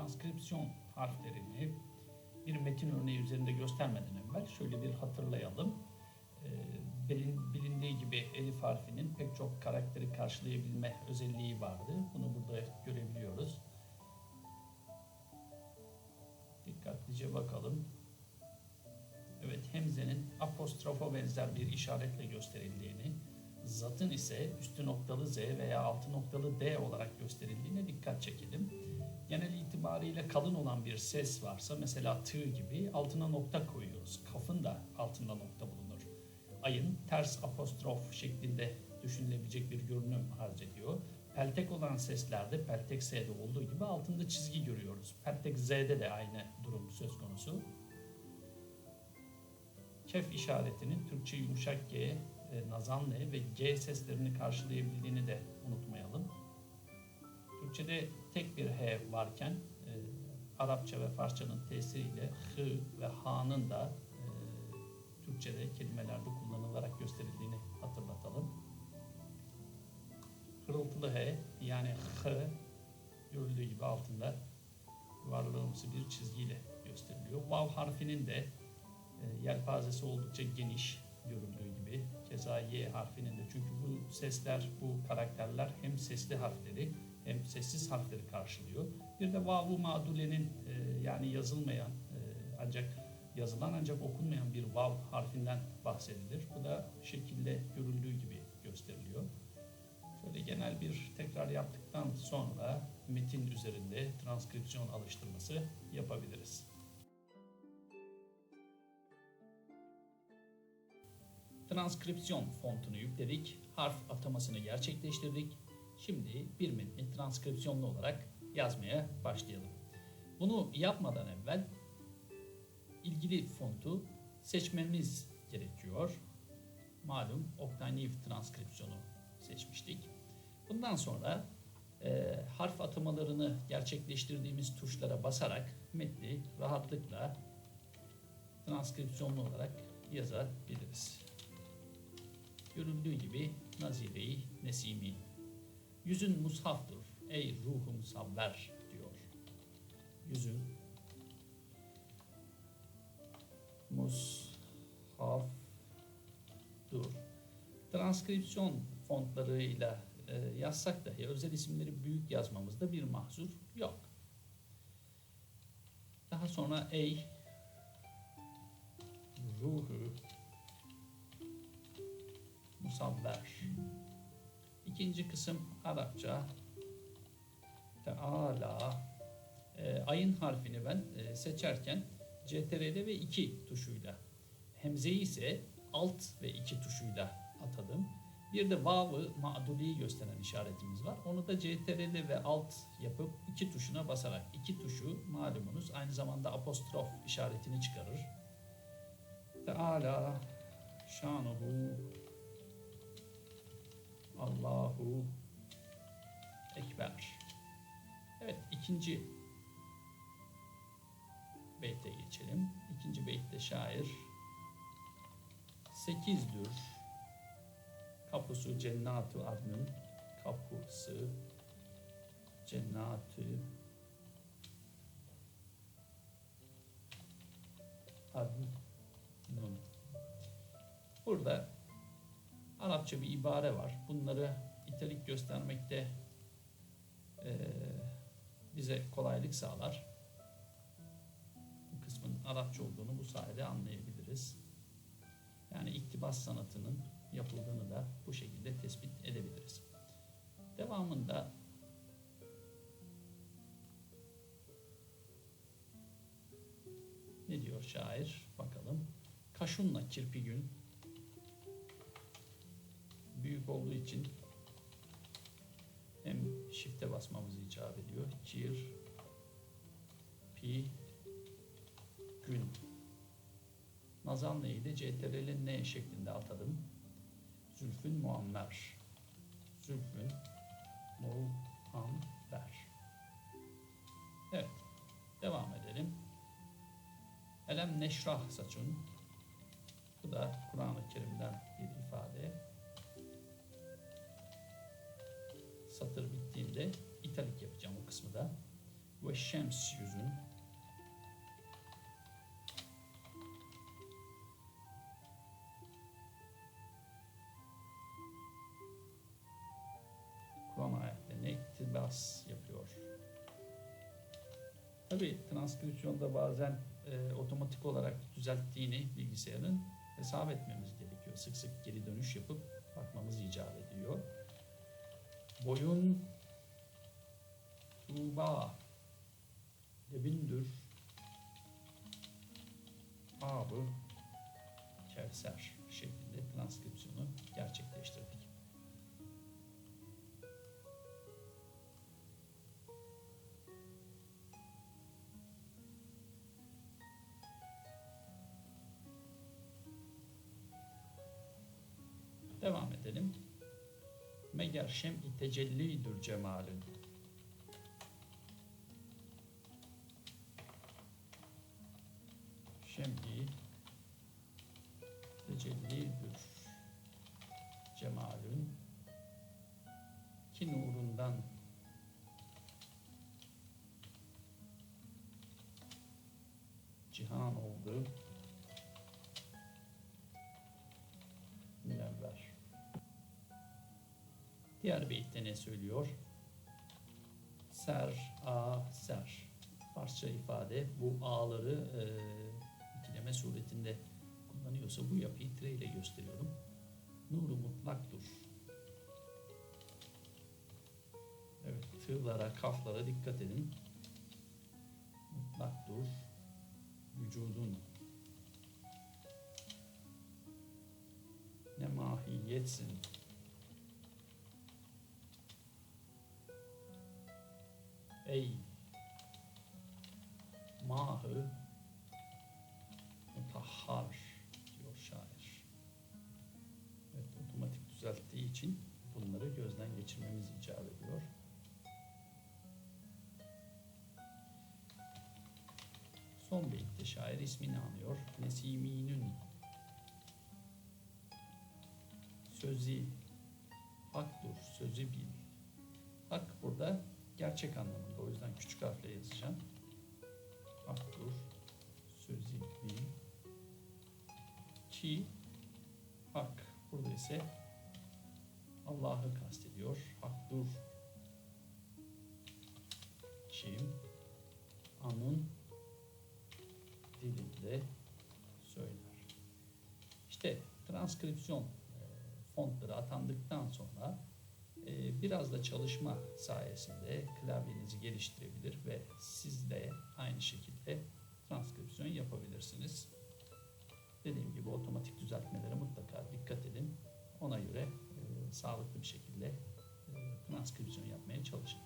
transkripsiyon harflerini bir metin örneği üzerinde göstermeden evvel şöyle bir hatırlayalım. Ee, bilindiği gibi elif harfinin pek çok karakteri karşılayabilme özelliği vardı. Bunu burada görebiliyoruz. Dikkatlice bakalım. Evet, hemzenin apostrofa benzer bir işaretle gösterildiğini, zatın ise üstü noktalı Z veya altı noktalı D olarak gösterildiğine dikkat çekelim. Genel itibariyle kalın olan bir ses varsa mesela tığ gibi altına nokta koyuyoruz. Kafın da altında nokta bulunur. Ayın ters apostrof şeklinde düşünülebilecek bir görünüm arz ediyor. Peltek olan seslerde peltek S'de olduğu gibi altında çizgi görüyoruz. Peltek Z'de de aynı durum söz konusu. Kef işaretinin Türkçe yumuşak G, e, nazan N ve G seslerini karşılayabildiğini de unutmayalım. Türkçe'de tek bir H varken e, Arapça ve Farsçanın tesiriyle H ve H'nın da e, Türkçe'de kelimelerde kullanılarak gösterildiğini hatırlatalım. Hırıltılı H yani H görüldüğü gibi altında varlığımsı bir çizgiyle gösteriliyor. Vav harfinin de e, yelpazesi oldukça geniş görüldüğü gibi. Keza Y harfinin de çünkü bu sesler, bu karakterler hem sesli harfleri hem sessiz harfleri karşılıyor. Bir de vavu madulenin e, yani yazılmayan e, ancak yazılan ancak okunmayan bir vav harfinden bahsedilir. Bu da şekilde görüldüğü gibi gösteriliyor. Şöyle genel bir tekrar yaptıktan sonra metin üzerinde transkripsiyon alıştırması yapabiliriz. Transkripsiyon fontunu yükledik, harf atamasını gerçekleştirdik. Şimdi bir metni transkripsiyonlu olarak yazmaya başlayalım. Bunu yapmadan evvel ilgili fontu seçmemiz gerekiyor. Malum Octave transkripsiyonu seçmiştik. Bundan sonra e, harf atamalarını gerçekleştirdiğimiz tuşlara basarak metni rahatlıkla transkripsiyonlu olarak yazabiliriz. Görüldüğü gibi Nazire-i Nesimi. Yüzün mushaftır ey ruhum sabber diyor. Yüzün mushaftur. Transkripsiyon fontlarıyla e, yazsak dahi özel isimleri büyük yazmamızda bir mahzur yok. Daha sonra ey ruhu musabber. İkinci kısım Arapça Teala e, ayın harfini ben e, seçerken CTRL ve 2 tuşuyla hemzeyi ise alt ve 2 tuşuyla atadım. Bir de vav'ı ma'duliyi gösteren işaretimiz var. Onu da CTRL ve alt yapıp iki tuşuna basarak iki tuşu malumunuz aynı zamanda apostrof işaretini çıkarır. Teala şanuhu Allahu Ekber. Evet ikinci beyte geçelim. İkinci beytte şair sekizdir kapısı cennatu adnın kapısı cennatü adnın burada Arapça bir ibare var. Bunları italik göstermekte e, bize kolaylık sağlar. Bu kısmın Arapça olduğunu bu sayede anlayabiliriz. Yani iktibas sanatının yapıldığını da bu şekilde tespit edebiliriz. Devamında ne diyor şair? Bakalım. Kaşunla kirpi gün büyük olduğu için hem shift'e basmamızı icap ediyor. Kir pi gün Nazan neydi? CTRL'in ne şeklinde atadım. Zülfün muammer. Zülfün muammer. Evet. Devam edelim. Elem neşrah saçun. Bu da Kur'an-ı Kerim'den bir ifade. Satır bittiğinde italik yapacağım o kısmı da. ve şems yüzün Kur'an ayetlerine iktibas yapıyor. Tabi transkripsiyonda bazen e, otomatik olarak düzelttiğini bilgisayarın hesap etmemiz gerekiyor. Sık sık geri dönüş yapıp bakmamız icap ediyor. Boyun Tuğba Lebindür Abı Kevser Meger şem-i tecellidir cemalün. Şem-i tecellidir cemalün. Ki nurundan cihan oldu. Diğer beytte ne söylüyor? Ser, a, ser. Farsça ifade bu a'ları e, ikileme suretinde kullanıyorsa bu yapıyı tire ile gösteriyorum. Nuru mutlaktur. Evet, tığlara, kaflara dikkat edin. Mutlaktur. Vücudun ne mahiyetsin. Ey mahı mutahhar diyor şair. Evet, otomatik düzelttiği için bunları gözden geçirmemiz icap ediyor. Son beytte şair ismini anıyor. Nesiminün sözü haktur, sözü bil. Hak burada gerçek anlamında. O yüzden küçük harfle yazacağım. Sözü bil. Ki hak. Burada ise Allah'ı kastediyor. Haktur. Kim anın dilinde söyler. İşte transkripsiyon e, fontları atandıktan sonra biraz da çalışma sayesinde klavyenizi geliştirebilir ve siz de aynı şekilde transkripsiyon yapabilirsiniz. Dediğim gibi otomatik düzeltmelere mutlaka dikkat edin. Ona göre e, sağlıklı bir şekilde e, transkripsiyon yapmaya çalışın.